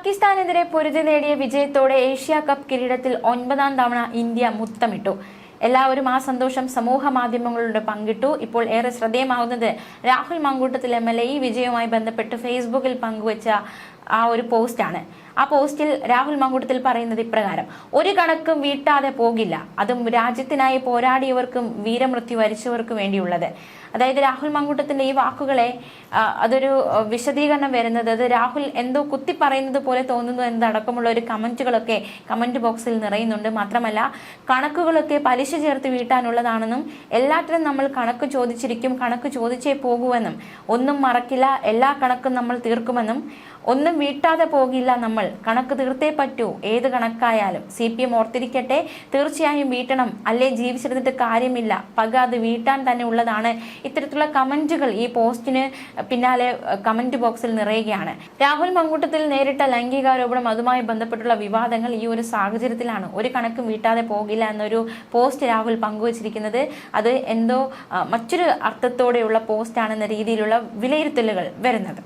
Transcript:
പാകിസ്ഥാനെതിരെ പൊരുതി നേടിയ വിജയത്തോടെ ഏഷ്യ കപ്പ് കിരീടത്തിൽ ഒൻപതാം തവണ ഇന്ത്യ മുത്തമിട്ടു. എല്ലാവരും ആ സന്തോഷം സമൂഹ മാധ്യമങ്ങളിലൂടെ പങ്കിട്ടു. ഇപ്പോൾ ഏറെ ശ്രദ്ധേയമാകുന്നത് Rahul Mankoottathil M L A ഈ വിജയവുമായി ബന്ധപ്പെട്ട് ഫേസ്ബുക്കിൽ പങ്കുവച്ച ആ ഒരു പോസ്റ്റാണ്. ആ പോസ്റ്റിൽ രാഹുൽ മങ്കൂട്ടത്തിൽ പറയുന്നത് ഇപ്രകാരം ഒരു കണക്കും വീട്ടാതെ പോകില്ല. അതും രാജ്യത്തിനായി പോരാടിയവർക്കും വീരമൃത്യു വരിച്ചവർക്കും വേണ്ടിയുള്ളത്. അതായത് രാഹുൽ മങ്കൂട്ടത്തിന്റെ ഈ വാക്കുകളെ അതൊരു വിശദീകരണം വരുന്നത് അത് രാഹുൽ എന്തോ കുത്തി പറയുന്നത് പോലെ തോന്നുന്നു എന്നതടക്കമുള്ള ഒരു കമന്റുകളൊക്കെ കമന്റ് ബോക്സിൽ നിറയുന്നുണ്ട്. മാത്രമല്ല കണക്കുകളൊക്കെ പലിശ ചേർത്ത് വീട്ടാനുള്ളതാണെന്നും എല്ലാത്തിനും നമ്മൾ കണക്ക് ചോദിച്ചിരിക്കും കണക്ക് ചോദിച്ചേ പോകുമെന്നും ഒന്നും മറക്കില്ല എല്ലാ കണക്കും നമ്മൾ തീർക്കുമെന്നും ഒന്നും വീട്ടാതെ പോകില്ല നമ്മൾ. കണക്ക് തീർത്തേ പറ്റൂ. ഏത് കണക്കായാലും. സി പി എം ഓർത്തിരിക്കട്ടെ. തീർച്ചയായും വീട്ടണം. അല്ലേ ജീവിച്ചിരുന്നിട്ട് കാര്യമില്ല. പക അത് വീട്ടാൻ തന്നെ ഉള്ളതാണ്. ഇത്തരത്തിലുള്ള കമന്റുകൾ ഈ പോസ്റ്റിന് പിന്നാലെ കമന്റ് ബോക്സിൽ നിറയുകയാണ്. രാഹുൽ മങ്കൂട്ടത്തിൽ നേരിട്ട ലൈംഗികാരോപണം അതുമായി ബന്ധപ്പെട്ടുള്ള വിവാദങ്ങൾ ഈ ഒരു സാഹചര്യത്തിലാണ്. ഒരു കണക്കും വീട്ടാതെ പോകില്ല എന്നൊരു പോസ്റ്റ് രാഹുൽ പങ്കുവച്ചിരിക്കുന്നത്. അത് എന്തോ മറ്റൊരു അർത്ഥത്തോടെയുള്ള പോസ്റ്റാണെന്ന രീതിയിലുള്ള വിലയിരുത്തലുകൾ വരുന്നത്.